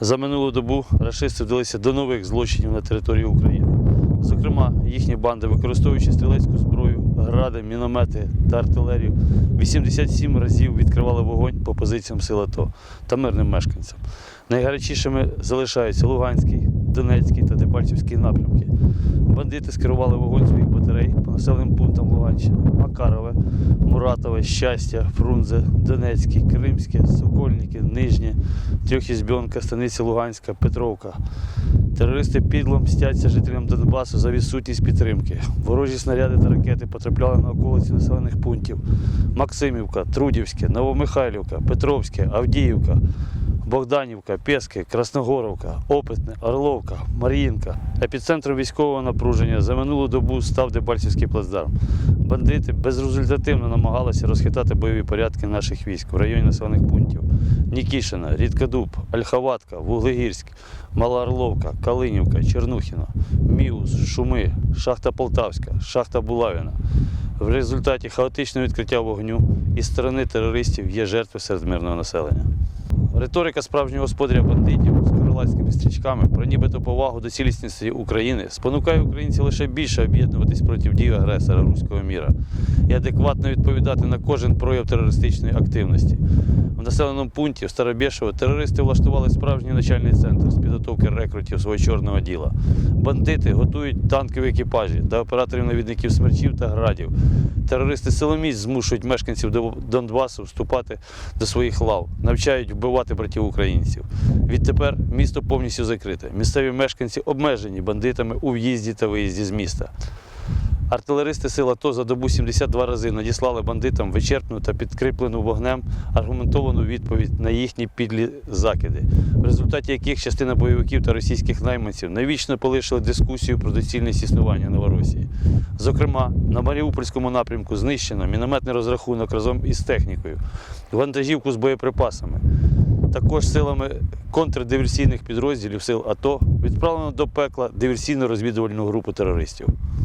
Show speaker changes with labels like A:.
A: За минулу добу рашисти вдалися до нових злочинів на території України. Зокрема, їхні банди, використовуючи стрілецьку зброю, гради, міномети та артилерію, 87 разів відкривали вогонь по позиціям сил АТО та мирним мешканцям. Найгарячішими залишаються Луганський, Донецький та Дебальцівський напрямки. Бандити скерували вогонь своїх батарей по населеним пунктам Луганщини: Макарове, Муратове, Щастя, Фрунзе, Донецький, Кримське, Сокольники, Нижнє, Трьохізбьонка, Станиця Луганська, Петровка. Терористи підло мстяться жителям Донбасу за відсутність підтримки. Ворожі снаряди та ракети потрапляли на околиці населених пунктів: Максимівка, Трудівське, Новомихайлівка, Петровське, Авдіївка, Богданівка, Пески, Красногоровка, Опитне, Орловка, Мар'їнка. Епіцентром військового напруження за минулу добу став Дебальцівський плацдарм. Бандити безрезультативно намагалися розхитати бойові порядки наших військ в районі населених пунктів: Нікішина, Рідкодуб, Ольховатка, Вуглегірськ, Мала Орловка, Калинівка, Чернухіно, Міус, Шуми, Шахта Полтавська, Шахта Булавіна. В результаті хаотичного відкриття вогню із сторони терористів є жертви серед мирного населення. Риторика справжнього господаря бандитів з королевськими стрічками про нібито повагу до цілісності України спонукає українців лише більше об'єднуватись проти дій агресора руського міра і адекватно відповідати на кожен прояв терористичної активності. В населеному пункті в Старобєшево терористи влаштували справжній начальний центр з підготовки рекрутів свого чорного діла. Бандити готують танкові екіпажі та операторів-навідників смерчів та градів. Терористи силоміць змушують мешканців Донбасу вступати до своїх лав, навчають вбивати братів українців. Відтепер місто повністю закрите. Місцеві мешканці обмежені бандитами у в'їзді та виїзді з міста. Артилеристи сил АТО за добу 72 рази надіслали бандитам вичерпну та підкріплену вогнем аргументовану відповідь на їхні підлі закиди, в результаті яких частина бойовиків та російських найманців навічно полишили дискусію про доцільність існування Новоросії. Зокрема, на Маріупольському напрямку знищено мінометний розрахунок разом із технікою, вантажівку з боєприпасами. Також силами контрдиверсійних підрозділів сил АТО відправлено до пекла диверсійно-розвідувальну групу терористів.